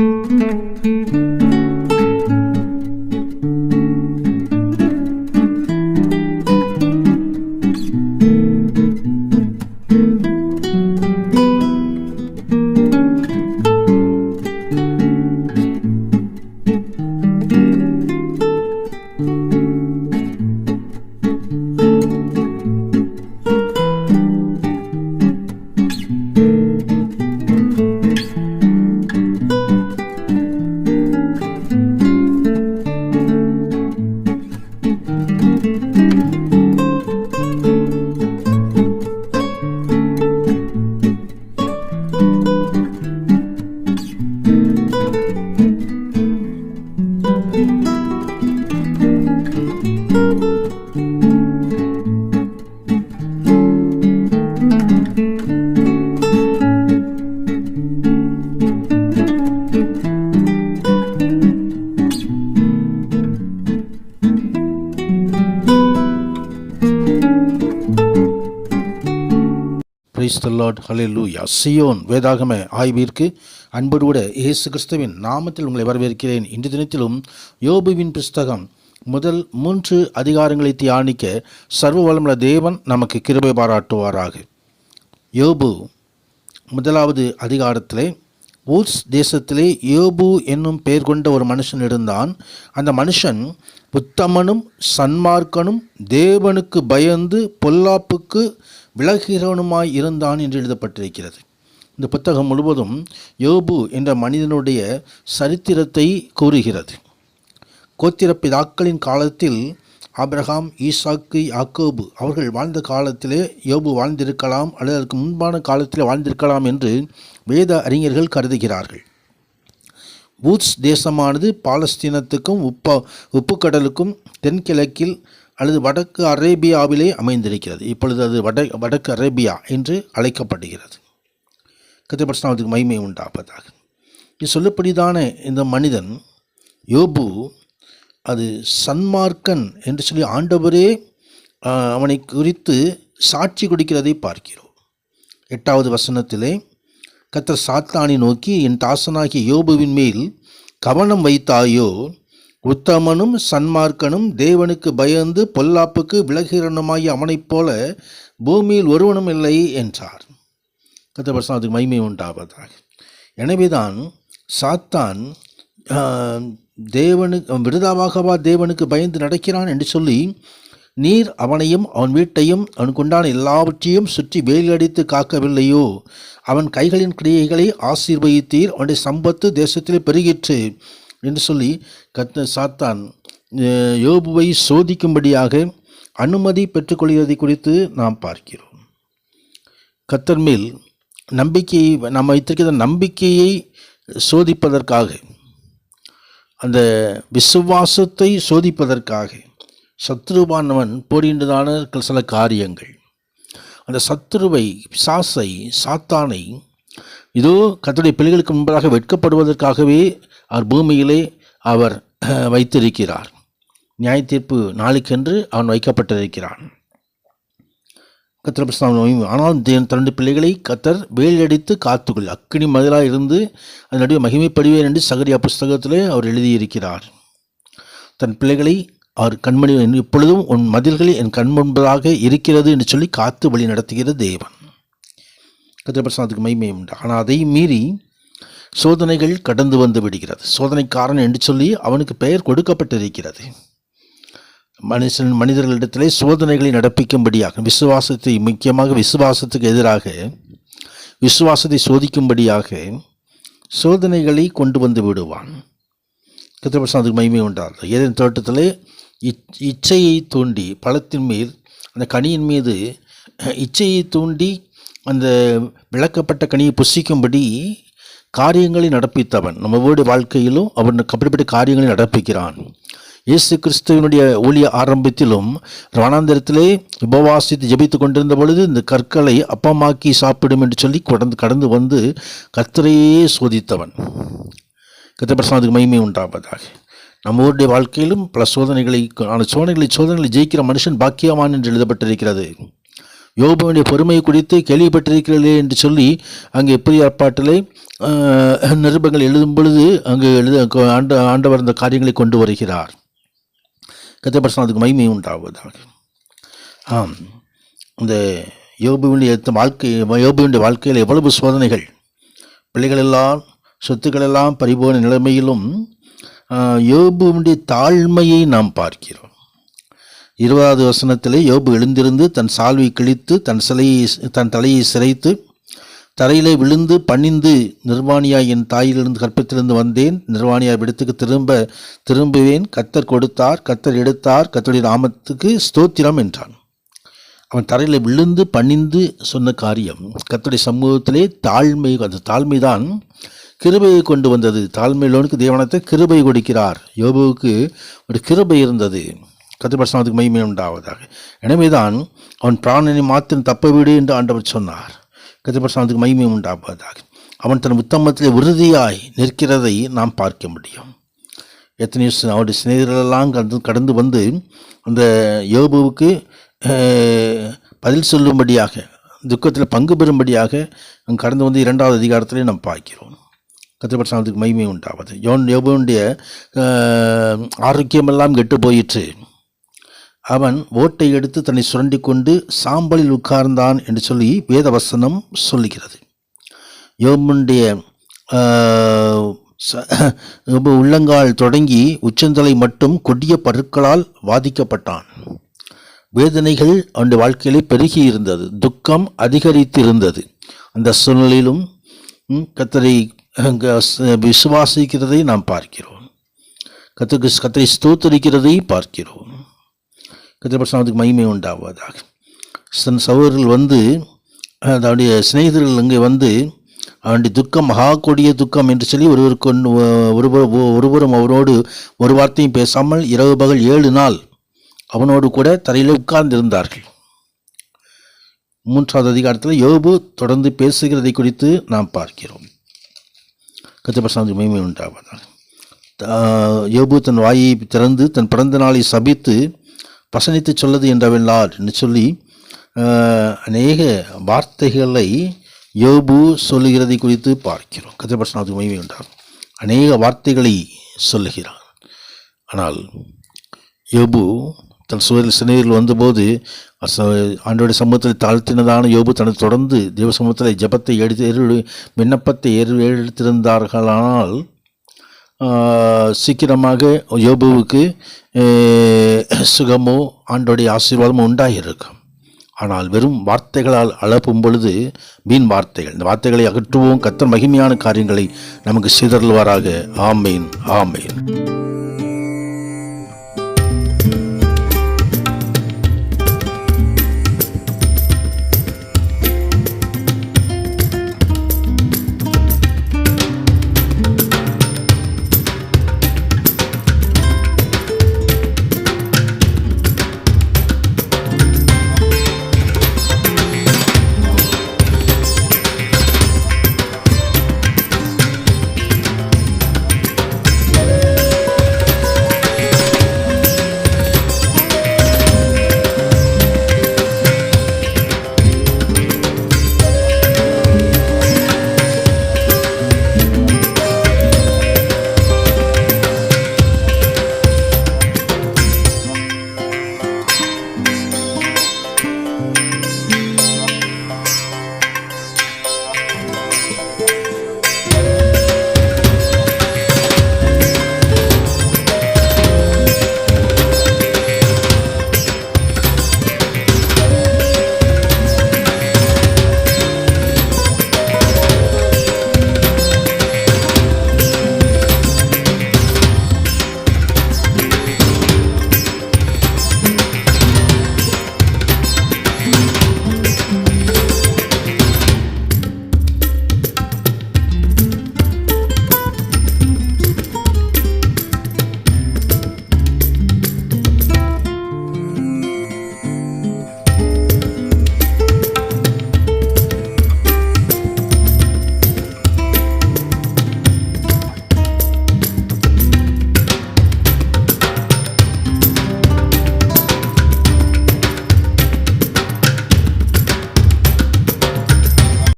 う。பிரைஸ் த lord ஹalleluya Zion வேதாகம ஆய்விற்கு அன்போடு கூட இயேசு கிறிஸ்துவின் நாமத்தில் உங்களை வரவேற்கிறேன். இன்று தினத்திலும் யோபுவின் புஸ்தகம் முதல் மூன்று அதிகாரங்களை தியானிக்க சர்வ வளமுள்ள தேவன் நமக்கு கிருபை பாராட்டுவாராக. யோபு முதலாவது அதிகாரத்திலே ஊர்ஸ் தேசத்திலே யோபு என்னும் பெயர் கொண்ட ஒரு மனுஷன் இருந்தான். அந்த மனுஷன் உத்தமனும் சன்மார்க்கனும் தேவனுக்கு பயந்து பொல்லாப்புக்கு விலகிறவனுமாய் இருந்தான் என்று எழுதப்பட்டிருக்கிறது. இந்த புத்தகம் முழுவதும் யோபு என்ற மனிதனுடைய சரித்திரத்தை கூறுகிறது. கோத்திர பிதாக்களின் காலத்தில் ஆப்ரஹாம் ஈசாக்கு யாக்கோபு அவர்கள் வாழ்ந்த காலத்திலே யோபு வாழ்ந்திருக்கலாம் அல்லது அதற்கு முன்பான காலத்திலே வாழ்ந்திருக்கலாம் என்று வேத அறிஞர்கள் கருதுகிறார்கள். பூத்ஸ் தேசமானது பாலஸ்தீனத்துக்கும் உப்ப உப்புக்கடலுக்கும் தென்கிழக்கில் அல்லது வடக்கு அரேபியாவிலே அமைந்திருக்கிறது. இப்பொழுது அது வட வடக்கு அரேபியா என்று அழைக்கப்படுகிறது. கத்திரபட்சணத்துக்கு மகிமை உண்டாப்பதாக இது சொல்லப்படிதான இந்த மனிதன் யோபு அது சன்மார்க்கன் என்று சொல்லி ஆண்டவரே அவனை குறித்து சாட்சி கொடுக்கிறதை பார்க்கிறோம். எட்டாவது வசனத்திலே கத்தர் சாத்தானை நோக்கி என் தாசனாகிய யோபுவின் மேல் கவனம் வைத்தாயோ உத்தமனும் சன்மார்க்கனும் தேவனுக்கு பயந்து பொல்லாப்புக்கு விலகிறனுமாய் அவனைப் போல பூமியில் ஒருவனும் இல்லை என்றார். கத்தபர்சனத்துக்கு மகிமை உண்டாவதாக. எனவேதான் சாத்தான் தேவனுக்கு விருதாவாகவா தேவனுக்கு பயந்து நடக்கிறான் என்று சொல்லி நீர் அவனையும் அவன் வீட்டையும் அவனுக்கு உண்டான எல்லாவற்றையும் சுற்றி வேலியடித்து காக்கவில்லையோ? அவன் கைகளின் கிரியைகளை ஆசீர்வதித்தீர் அவனுடைய சம்பத்து தேசத்திலே பெருகிற்று என்று சொல்லி கத்த சாத்தான். யோபுவை சோதிக்கும்படியாக அனுமதி பெற்றுக்கொள்கிறதை குறித்து நாம் பார்க்கிறோம். கத்தர் மேல் நம்பிக்கையை நம்ம வைத்திருக்கிற நம்பிக்கையை சோதிப்பதற்காக அந்த விசுவாசத்தை சோதிப்பதற்காக சத்ருவானவன் போடுகின்றதான சில காரியங்கள். அந்த சத்ருவை சாசை சாத்தானை இதோ கத்துடைய பிள்ளைகளுக்கு முன்பதாக வெட்கப்படுவதற்காகவே அவர் பூமியிலே அவர் வைத்திருக்கிறார். நியாய தீர்ப்பு நாளுக்கென்று அவன் வைக்கப்பட்டிருக்கிறான். கத்தர் பிரஸ்தானம் ஆனால் தேவன் தன்னுடைய பிள்ளைகளை கத்தர் வேலடித்து காத்துக்கொள். அக்கினி மதிலாக இருந்து அதன் நடுவே மகிமைப்படுவேன் என்று சகரியா புஸ்தகத்திலே அவர் எழுதியிருக்கிறார். தன் பிள்ளைகளை அவர் கண்மணி இப்பொழுதும் உன் மதில்களில் என் கண் முன்பதாக இருக்கிறது என்று சொல்லி காத்து வழி நடத்துகிற தேவன். கத்திர பிரசாதத்துக்கு மகிமை உண்டு. ஆனால் அதை மீறி சோதனைகள் கடந்து வந்து விடுகிறது. சோதனைக்காரன் என்று சொல்லி அவனுக்கு பெயர் கொடுக்கப்பட்டிருக்கிறது. மனுஷன் மனிதர்களிடத்திலே சோதனைகளை நடப்பிக்கும்படியாக விசுவாசத்தை முக்கியமாக விசுவாசத்துக்கு எதிராக விசுவாசத்தை சோதிக்கும்படியாக சோதனைகளை கொண்டு வந்து விடுவான். கத்திரபிரசாந்துக்கு மகிமை உண்டார் ஏதேன் தோட்டத்திலே இச் இச்சையை தூண்டி பழத்தின் மேல் அந்த கனியின் மீது இச்சையை தூண்டி அந்த விளக்கப்பட்ட கனியை புசிக்கும்படி காரியங்களை நடப்பித்தவன். நம்ம வீடு வாழ்க்கையிலும் அவன் அப்படிப்பட்ட காரியங்களை நடப்பிக்கிறான். இயேசு கிறிஸ்துவனுடைய ஊழிய ஆரம்பத்திலும் வனாந்திரத்திலே உபவாசித்து ஜபித்து கொண்டிருந்த பொழுது இந்த கற்களை அப்பமாக்கி சாப்பிடும் என்று சொல்லி கடந்து கடந்து வந்து கத்தரையே சோதித்தவன். கத்திரபிரசாதுக்கு மகிமை உண்டாவதாக. நம்ம ஊருடைய வாழ்க்கையிலும் பல சோதனைகளை ஆன சோதனைகளை சோதனைகளை ஜெயிக்கிற மனுஷன் பாக்கியவான் என்று எழுதப்பட்டிருக்கிறது. யோபுவினுடைய பொறுமை குறித்து கேள்விப்பட்டிருக்கிறீர்களே என்று சொல்லி அங்கே எப்படி ஏற்பாட்டிலே நிருபங்கள் எழுதும் பொழுது அங்கு எழுத ஆண்ட ஆண்டவர் அந்த காரியங்களை கொண்டு வருகிறார். கத்தப்பரசனத்துக்கு மகிமை உண்டாவதாக. ஆம். இந்த யோபுவினுடைய வாழ்க்கை யோபுவினுடைய வாழ்க்கையில் எவ்வளவு சோதனைகள். பிள்ளைகள் எல்லாம் சொத்துக்கள் பறிபோன நிலைமையிலும் யோபுவினுடைய தாழ்மையை நாம் பார்க்கிறோம். இருபதாவது வசனத்திலே யோபு எழுந்திருந்து தன் சால்வை கிழித்து தன் சிலையை தன் தலையை சிரைத்து தரையிலே விழுந்து பணிந்து நிர்வாணியாய் என் தாயிலிருந்து கற்பத்திலிருந்து வந்தேன். நிர்வாணியாய் விடத்துக்கு திரும்ப திரும்புவேன். கத்தர் கொடுத்தார் கத்தர் எடுத்தார் கத்தருடைய நாமத்துக்கு ஸ்தோத்திரம் என்றான். அவன் தரையில் விழுந்து பணிந்து சொன்ன காரியம் கத்தருடைய சமூகத்திலே தாழ்மை அந்த தாழ்மைதான் கிருபையை கொண்டு வந்தது. தாழ்மையிலோனுக்கு தேவனத்தை கிருபை கொடுக்கிறார். யோபுவுக்கு ஒரு கிருபை இருந்தது. கத்திரபர்சனத்துக்கு மகிமை உண்டாவதாக. எனவேதான் அவன் பிராணனை மாத்திரம் தப்ப விடு என்று ஆண்டவர் சொன்னார். கத்திரபர்சனத்துக்கு மகிமை உண்டாவதாக. அவன் தன் உத்தமத்திலே உறுதியாய் நிற்கிறதை நாம் பார்க்க முடியும். எத்தனையோ அவருடைய சிநேகிதர்களெல்லாம் கடந்து கடந்து வந்து அந்த யோபுவுக்கு பதில் சொல்லும்படியாக துக்கத்தில் பங்கு பெறும்படியாக கடந்து வந்து இரண்டாவது அதிகாரத்திலே நாம் பார்க்கிறோம். கத்திரபட்சத்துக்கு மகிமை உண்டாவது. யோன் யோபுனுடைய ஆரோக்கியமெல்லாம் கெட்டு போயிற்று. அவன் ஓட்டை எடுத்து தன்னை சுரண்டி கொண்டு சாம்பலில் உட்கார்ந்தான் என்று சொல்லி வேதவசனம் சொல்லுகிறது. யோபனுடைய ச- உள்ளங்கால் தொடங்கி உச்சந்தலை மட்டும் கொடிய பருக்களால் வாதிக்கப்பட்டான். வேதனைகள் அவனுடைய வாழ்க்கையிலே பெருகி இருந்தது. துக்கம் அதிகரித்து இருந்தது அந்த சூழ்நிலையிலும் கத்தரை விசுவாசிக்கிறதை நாம் பார்க்கிறோம். கத்தருக்கு கத்தரை ஸ்தோத்தரிக்கிறதை பார்க்கிறோம். கத்திரபட்சத்துக்கு மகிமை உண்டாவதாக. தன் சகோதரர்கள் வந்து அஹ், அவனுடைய சிநேகிதர்கள் இங்கே வந்து அவனுடைய துக்கம் மகா கொடிய துக்கம் என்று சொல்லி ஒருவருக்கு ஒருவர் ஒருவரும் அவரோடு ஒரு வார்த்தையும் பேசாமல் இரவு பகல் ஏழு நாள் அவனோடு கூட தரையில் உட்கார்ந்திருந்தார்கள். மூன்றாவது அதிகாரத்தில் யோபு தொடர்ந்து பேசுகிறதை குறித்து நாம் பார்க்கிறோம். கத்திரபட்சத்துக்கு மகிமை உண்டாவதாக. யோபு தன் வாயை திறந்து தன் பிறந்த நாளை சபித்து வசனித்து சொல்லது என்றவெல்லார் என்று சொல்லி அநேக வார்த்தைகளை யோபு சொல்லுகிறதை குறித்து பார்க்கிறோம். கத்திரபட்சத்துக்கு மைமை உண்டாகும். அநேக வார்த்தைகளை சொல்லுகிறார். ஆனால் யோபு தன் சுவரில் சினையில் வந்தபோது அச- சமூகத்தில் தாழ்த்தினதான யோபு தனது தொடர்ந்து தேவ சமூகத்தில் ஜெபத்தை எடுத்து விண்ணப்பத்தை எரு எடுத்திருந்தார்களானால் சீக்கிரமாக யோபுவுக்கு சுகமோ ஆண்டோடைய ஆசீர்வாதமோ உண்டாகியிருக்கும் ஆனால் வெறும் வார்த்தைகளால் அளப்பும் பொழுது மீன் வார்த்தைகள் இந்த வார்த்தைகளை அகற்றுவோம். கத்தர் மகிமையான காரியங்களை நமக்கு சிதறல்வாராக ஆமேன் ஆமேன்.